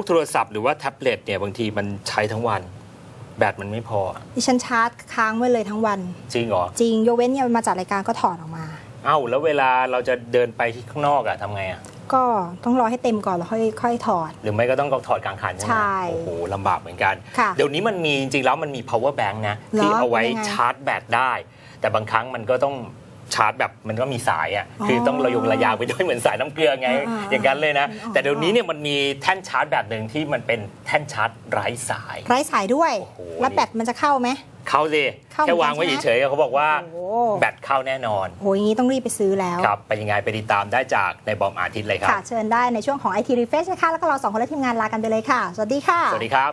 พวกโทรศัพท์หรือว่าแท็บเล็ตเนี่ยบางทีมันใช้ทั้งวัน แบตมันไม่พอ ดิฉันชาร์จค้างไว้เลยทั้งวัน จริงเหรอ จริงยกเว้นเนี่ยมาจัดรายการก็ถอดออกมา เอ้า แล้วเวลาเราจะเดินไปที่ข้างนอกอะทำไงอะก็ต้องรอให้เต็มก่อนแล้วค่อยค่อยถอด หรือไม่ก็ต้องถอดกลางคันใช่ไหมใช่โอ้โหลำบากเหมือนกัน ค่ะเดี๋ยวนี้มันมีจริงๆแล้วมันมี power bank นะเหรอที่เอาไว้เป็นยังไง ชาร์จแบตได้ แต่บางครั้งมันก็ต้อง ชาร์จแบบมันก็มีสายอะ่ะอ๋อคือต้องระยงระยางไปด้วยเหมือนสายน้ำเกลือไงอ่าๆอย่างนั้นเลยนะอ๋อแต่เดี๋ยวนี้เนี่ยมันมีแท่นชาร์จแบบหนึ่งที่มันเป็นแท่นชาร์จไร้สาย ไร้สายด้วยโอ้โหแล้วแบตมันจะเข้าไหมเข้าสิเข้าเหมือนกันแค่วางไว้เฉยๆเขาบอกว่าโอ้โหแบตเข้าแน่นอนโหอย่างนี้ต้องรีบไปซื้อแล้ว ครับเป็นยังไงไปติดตามได้จากในบอมอาทิตย์เลยครับค่ะเชิญได้ในช่วงของ IT Refresh นะคะแล้วก็เราสองคนและทีมงานลากันไปเลยค่ะ สวัสดีค่ะ สวัสดีครับ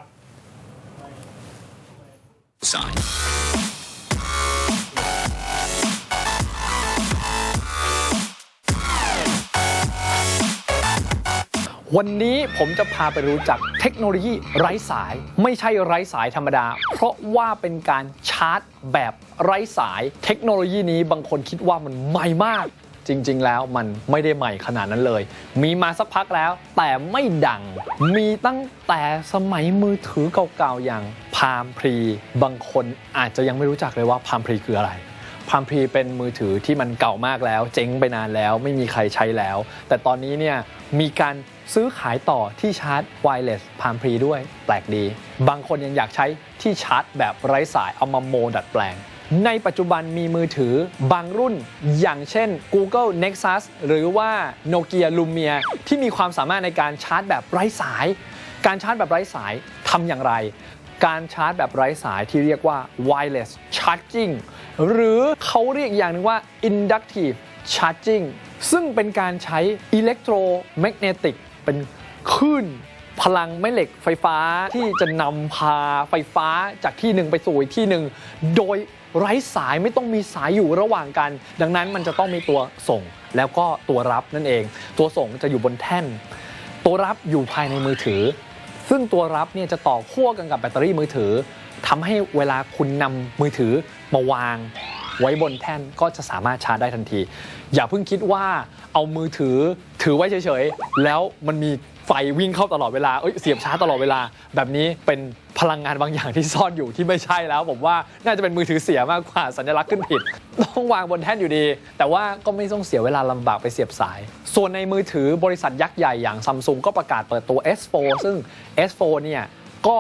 วันนี้ผมจะพาไปรู้จักเทคโนโลยีไร้สาย ไม่ใช่ไร้สายธรรมดา เพราะว่าเป็นการชาร์จแบบไร้สาย เทคโนโลยีนี้บางคนคิดว่ามันใหม่มาก จริง ๆ แล้วมันไม่ได้ใหม่ขนาดนั้นเลย มีมาสักพักแล้ว แต่ไม่ดัง มีตั้งแต่สมัยมือถือเก่าๆอย่างพามพรี บางคนอาจจะยังไม่รู้จักเลยว่าพามพรีคืออะไร พามพรีเป็นมือถือที่มันเก่ามากแล้ว เจ๊งไปนานแล้ว ไม่มีใครใช้แล้ว แต่ตอนนี้เนี่ยมีการซื้อขายต่อที่ชาร์จไวเลสพามพรีด้วยแปลกดี บางคนยังอยากใช้ที่ชาร์จแบบไร้สายเอามาโมดัดแปลง ในปัจจุบันมีมือถือบางรุ่น อย่างเช่น Google Nexus หรือว่า Nokia Lumia ที่มีความสามารถในการชาร์จแบบไร้สาย การชาร์จแบบไร้สายทำอย่างไร การชาร์จแบบไร้สายที่เรียกว่า wireless charging หรือเขาเรียกอย่างหนึงว่า inductive charging ซึ่งเป็นการใช้ electromagnetic เป็นคลื่นพลังแม่เหล็กไฟฟ้าที่จะนำพาไฟฟ้าจากที่หนึ่งไปสู่อีกที่หนึ่งโดยไร้สายไม่ต้องมีสายอยู่ระหว่างกัน ดังนั้นมันจะต้องมีตัวส่งแล้วก็ตัวรับนั่นเอง ตัวส่งจะอยู่บนแท่น ตัวรับอยู่ภายในมือถือ ซึ่งตัวรับเนี่ยจะต่อขั้วกันกับแบตเตอรี่มือถือทำให้เวลาคุณนำมือถือมาวาง ไว้บนแท่นก็จะสามารถชาร์จได้ทันที อย่าเพิ่งคิดว่าเอามือถือถือไว้เฉยๆ แล้วมันมี ไฟวิ่งเข้าตลอดเวลาเอ้ยเสียบชาร์จตลอดเวลา แบบนี้เป็นพลังงานบางอย่างที่ซ่อนอยู่ที่ไม่ใช่แล้ว ผมว่าน่าจะเป็นมือถือเสียมากกว่าสัญลักษณ์ขึ้นผิด ต้องวางบนแท่นอยู่ดี แต่ว่าก็ไม่ต้องเสียเวลาลำบากไปเสียบสาย ส่วนในมือถือบริษัทยักษ์ใหญ่อย่างซัมซุงก็ประกาศเปิดตัว S4 ซึ่ง S4 เนี่ยก็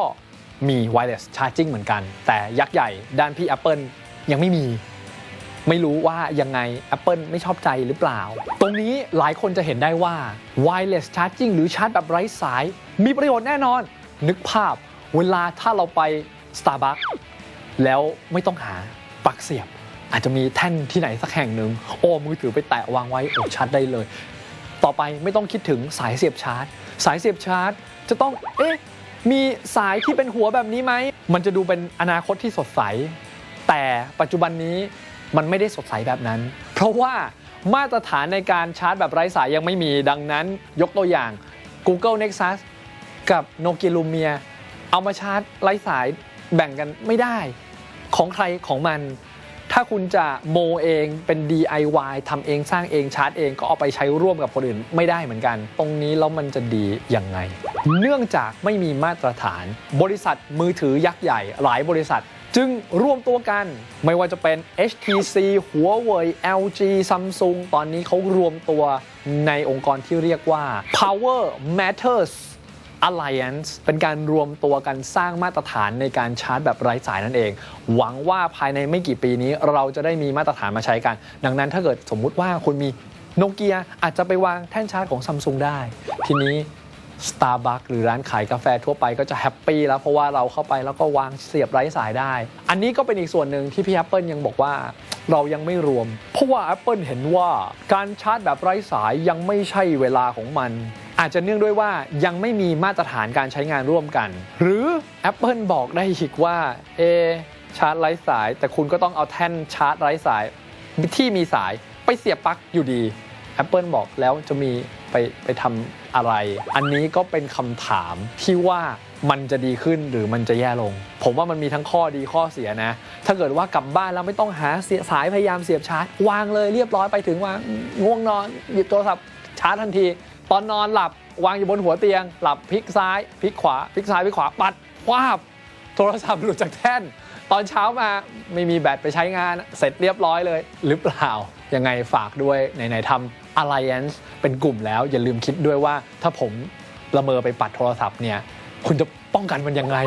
มี wireless charging เหมือนกัน แต่ยักษ์ใหญ่ด้านพี่ Apple ยังไม่มี ไม่รู้ว่ายังไง Apple ไม่ชอบใจหรือเปล่า ตรงนี้หลายคนจะเห็นได้ว่า wireless charging หรือชาร์จแบบไร้สาย มีประโยชน์แน่นอน นึกภาพ เวลาถ้าเราไป Starbucks แล้วไม่ต้องหาปลั๊กเสียบ อาจจะมีแท่นที่ไหนสักแห่งหนึ่งโอ้มือถือไปแตะวางไว้โอ้ชาร์จได้เลย ต่อไปไม่ต้องคิดถึงสายเสียบชาร์จ สายเสียบชาร์จ จะต้องเอ๊ะมีสายที่เป็นหัวแบบนี้ไหม มันจะดูเป็นอนาคตที่สดใส แต่ปัจจุบันนี้ มันไม่ได้สดใสแบบนั้น เพราะว่ามาตรฐานในการชาร์จแบบไร้สายยังไม่มีดังนั้นยกตัวอย่าง Google Nexus กับ Nokia Lumia เอามาชาร์จไร้สายแบ่งกันไม่ได้ ของใครของมัน ถ้าคุณจะโมเองเป็น DIY ทำเองสร้างเองชาร์จเองก็เอาไปใช้ร่วมกับคนอื่นไม่ได้เหมือนกัน ตรงนี้แล้วมันจะดียังไง เนื่องจากไม่มีมาตรฐาน บริษัทมือถือยักษ์ใหญ่ หลายบริษัท จึงรวมตัวกันไม่ว่าจะเป็น HTC Huawei LG Samsung ตอนนี้เขารวมตัวในองค์กรที่เรียกว่า Power Matters Alliance เป็นการรวมตัวกันสร้างมาตรฐานในการชาร์จแบบไร้สายนั่นเอง หวังว่าภายในไม่กี่ปีนี้เราจะได้มีมาตรฐานมาใช้กัน ดังนั้นถ้าเกิดสมมุติว่าคุณมีโนเกียอาจจะไปวางแท่นชาร์จของซัมซุงได้ ทีนี้ Starbucks หรือร้านขายกาแฟทั่วไปก็จะแฮปปี้แล้ว เพราะว่าเราเข้าไปแล้วก็วางเสียบไร้สายได้ อันนี้ก็เป็นอีกส่วนหนึ่งที่พี่ Apple ยังบอกว่าเรายังไม่รวม เพราะว่า Apple เห็นว่าการชาร์จแบบไร้สายยังไม่ใช่เวลาของมัน อาจจะเนื่องด้วยว่ายังไม่มีมาตรฐานการใช้งานร่วมกัน หรือ Apple บอกได้อีกว่าเอชาร์จไร้สาย แต่คุณก็ต้องเอาแท่นชาร์จไร้สายที่มีสายไปเสียบปลั๊กอยู่ดี Apple บอกแล้วจะมีไปไปทำอะไร อันนี้ก็เป็นคำถามที่ว่ามันจะดีขึ้นหรือมันจะแย่ลง ผมว่ามันมีทั้งข้อดีข้อเสียนะ ถ้าเกิดว่ากลับบ้านแล้วไม่ต้องหาเสียสายพยายามเสียบชาร์จ วางเลยเรียบร้อยไปถึงวางง่วงนอนหยิบโทรศัพท์ชาร์จทันที ตอนนอนหลับวางอยู่บนหัวเตียง หลับพลิกซ้ายพลิกขวาพลิกซ้ายพลิกขวาปัดวาบโทรศัพท์หลุดจากแท่น ตอนเช้ามาไม่มีแบตไปใช้งาน เสร็จเรียบร้อยเลย หรือเปล่ายังไงฝากด้วยไหนๆทำ Alliance เป็นกลุ่มแล้ว อย่าลืมคิดด้วยว่าถ้าผมละเมอไปปัดโทรศัพท์เนี่ย คุณจะป้องกันมันยังไง